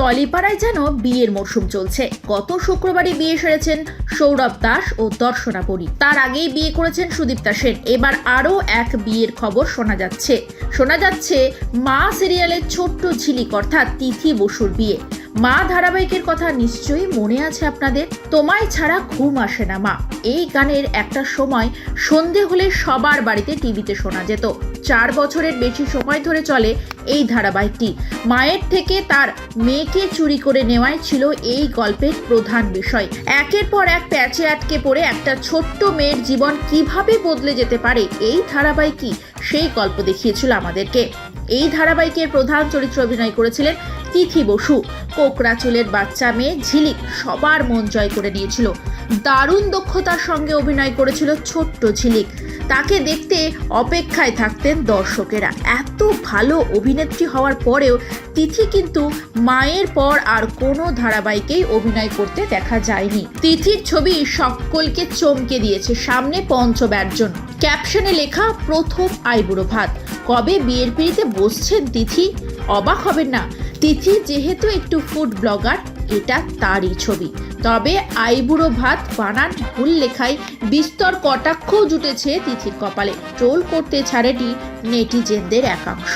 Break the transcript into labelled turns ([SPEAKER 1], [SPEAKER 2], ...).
[SPEAKER 1] টলিপাড়ায় যেন বিয়ের মরশুম চলছে। গত শুক্রবারই বিয়ে সেরেছেন সৌরভ দাস ও দর্শনা পরি। তার আগেই বিয়ে করেছেন সুদীপ্তা সেন। এবার আরও এক বিয়ের খবর শোনা যাচ্ছে। শোনা যাচ্ছে, মা সিরিয়ালের ছোট্ট ঝিলিক, অর্থাৎ তিথি বসুর বিয়ে। মা ধারাবাহিকের কথা নিশ্চয়ই মনে আছে আপনাদের? তোমায় ছাড়া ঘুম আসে না, মা। এই গানের একটা সময় সন্ধে হলে সবার বাড়িতে টিভিতে শোনা যেত। চার বছরের বেশি সময় ধরে চলে এই ধারাবাহিকটি। মায়ের থেকে তার মেয়েকে চুরি করে নেওয়াই ছিল এই গল্পের প্রধান বিষয়। একের পর এক প্যাচে আটকে পড়ে একটা ছোট্ট মেয়ের জীবন কীভাবে বদলে যেতে পারে এই ধারাবাহিকই সেই গল্প দেখিয়েছিল আমাদেরকে। এই ধারাবাহিকের প্রধান চরিত্র অভিনয় করেছিলেন তিথি বসু। কোকড়া চুলের বাচ্চা মেয়ে ঝিলিক সবার মন জয় করে নিয়েছিল। দারুণ দক্ষতার সঙ্গে অভিনয় করেছিল ছোট্ট ঝিলিক। তাকে দেখতে অপেক্ষায় থাকতেন দর্শকেরা। এত ভালো অভিনেত্রী হওয়ার পরেও তিথি কিন্তু মায়ের পর আর কোনো ধারাবাহিকেই অভিনয় করতে দেখা যায়নি। তিথির ছবি সকলকে চমকে দিয়েছে। সামনে পঞ্চব্যর্জন ক্যাপশনে লেখা, প্রথম আইবুড়ো ভাত। কবে বিয়ের পিড়িতে বসছেন তিথি? অবাক হবেন না। তিথি যেহেতু একটু ফুড ব্লগার এটা তারই ছবি। তবে আইবুড়ো ভাত বানান ভুল লেখায় বিস্তর কটাক্ষ জুটেছে তিথির কপালে। ট্রোল করতে ছাড়েটি নেটিজেনদের একাংশ।